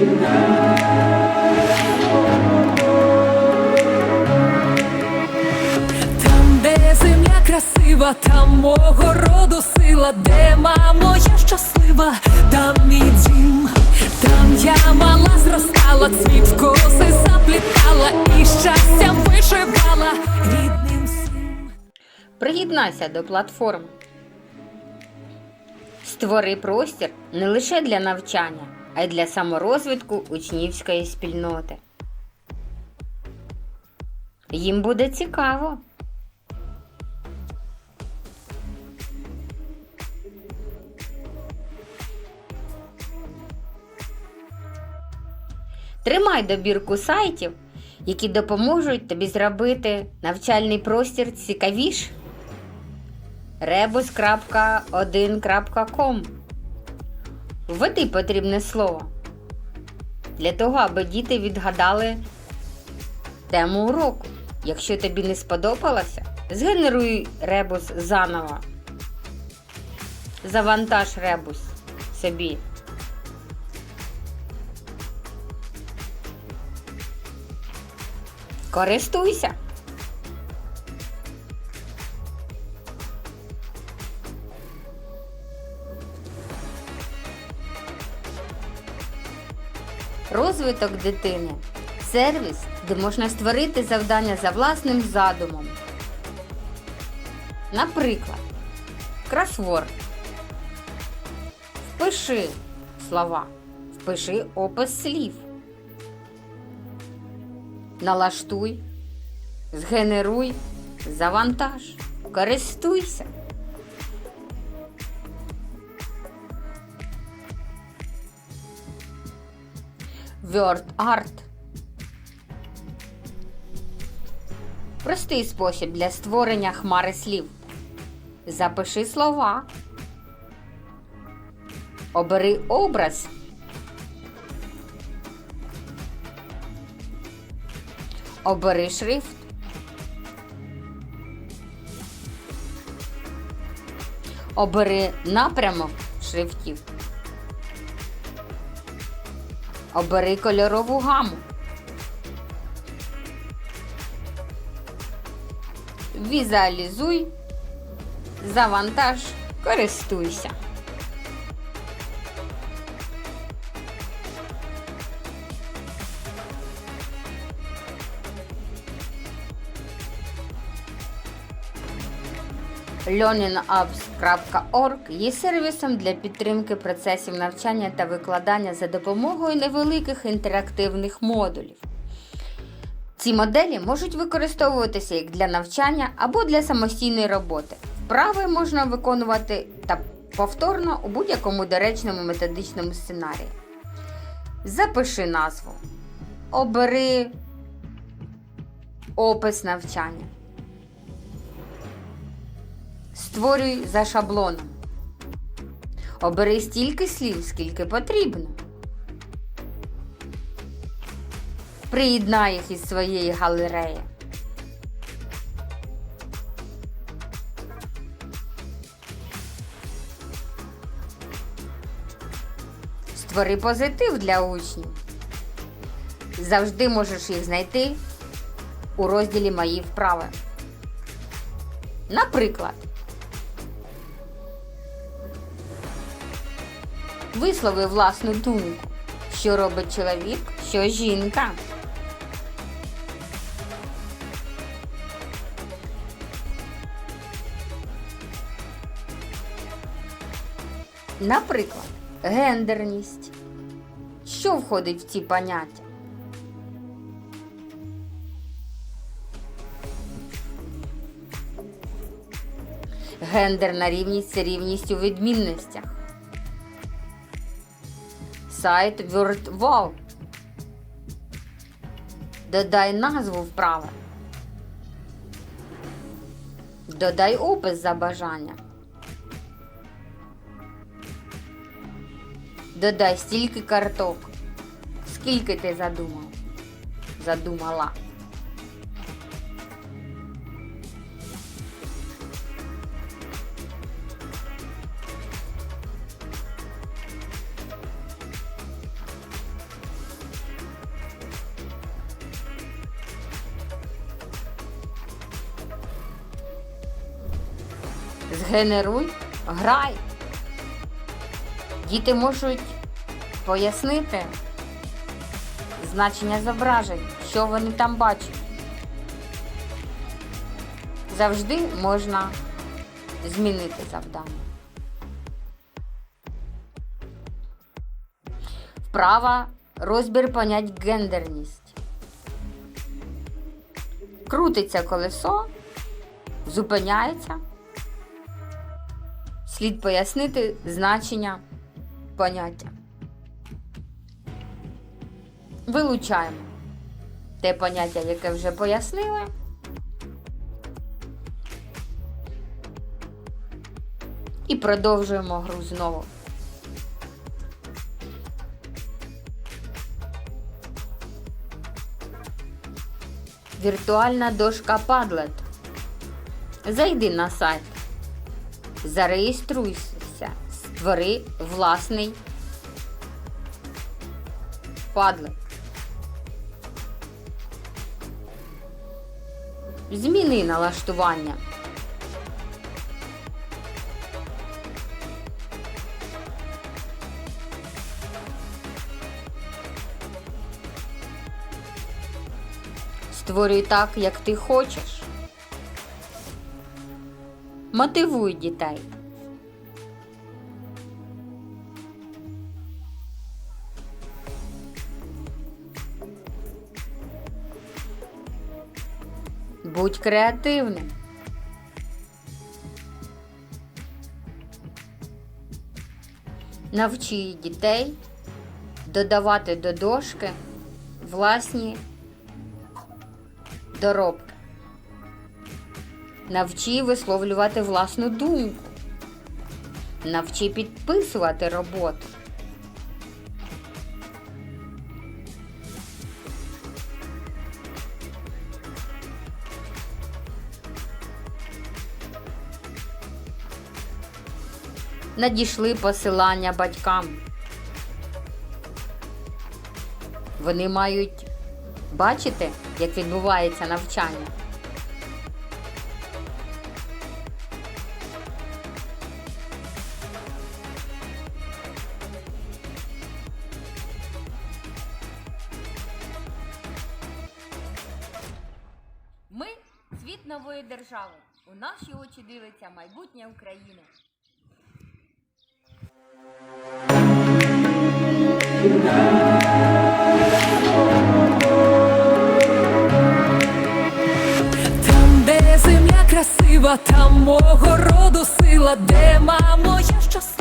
Там, де земля красива, там мого роду сила, де мамо щаслива, там мій дім, там я мала зростала, цвіт в коси заплітала і щастям вишивала рідним всім. Приєднайся до платформи. Створи простір не лише для навчання, а й для саморозвитку учнівської спільноти. Їм буде цікаво. Тримай добірку сайтів, які допоможуть тобі зробити навчальний простір цікавіш. rebus.1.com Введи потрібне слово для того, аби діти відгадали тему уроку. Якщо тобі не сподобалося, згенеруй ребус заново. Завантаж ребус собі. Користуйся! Розвиток дитини сервіс, де можна створити завдання за власним задумом. Наприклад, кросворд. Впиши слова, впиши опис слів. Налаштуй, згенеруй, завантаж, користуйся. Word Art. Простий спосіб для створення хмари слів. Запиши слова. Обери образ. Обери шрифт. Обери напрямок шрифтів. Обери кольорову гаму. Візуалізуй, завантаж, користуйся. learningapps.org є сервісом для підтримки процесів навчання та викладання за допомогою невеликих інтерактивних модулів. Ці моделі можуть використовуватися як для навчання або для самостійної роботи. Вправи можна виконувати та повторно у будь-якому доречному методичному сценарії. Запиши назву. Обери опис навчання. Створюй за шаблоном. Обери стільки слів, скільки потрібно. Приєднай їх із своєї галереї. Створи позитив для учнів. Завжди можеш їх знайти у розділі Мої вправи. Наприклад, вислови власну думку, що робить чоловік, що жінка. Наприклад, гендерність. Що входить в ці поняття? Гендерна рівність це рівність у відмінностях. Сайт WordWall. Додай назву вправи. Додай опис за бажання. Додай стільки карток. Скільки ти задумав? Задумала. Згенеруй, грай. Діти можуть пояснити значення зображень, що вони там бачать. Завжди можна змінити завдання. Вправа розбір понять гендерність. Крутиться колесо, зупиняється. Слід пояснити значення поняття. Вилучаємо те поняття, яке вже пояснили. І продовжуємо гру знову. Віртуальна дошка Padlet. Зайди на сайт. Зареєструйся. Створи власний Padlet. Зміни налаштування. Створюй так, як ти хочеш. Мотивуй дітей. Будь креативним. Навчи дітей додавати до дошки власні доробки. Навчи висловлювати власну думку. Навчи підписувати роботу. Надійшли посилання батькам. Вони мають бачити, як відбувається навчання. Нової держави. У наші очі дивиться майбутнє України. Там, де земля красива, там мого роду сила, де мамо, я щаслива,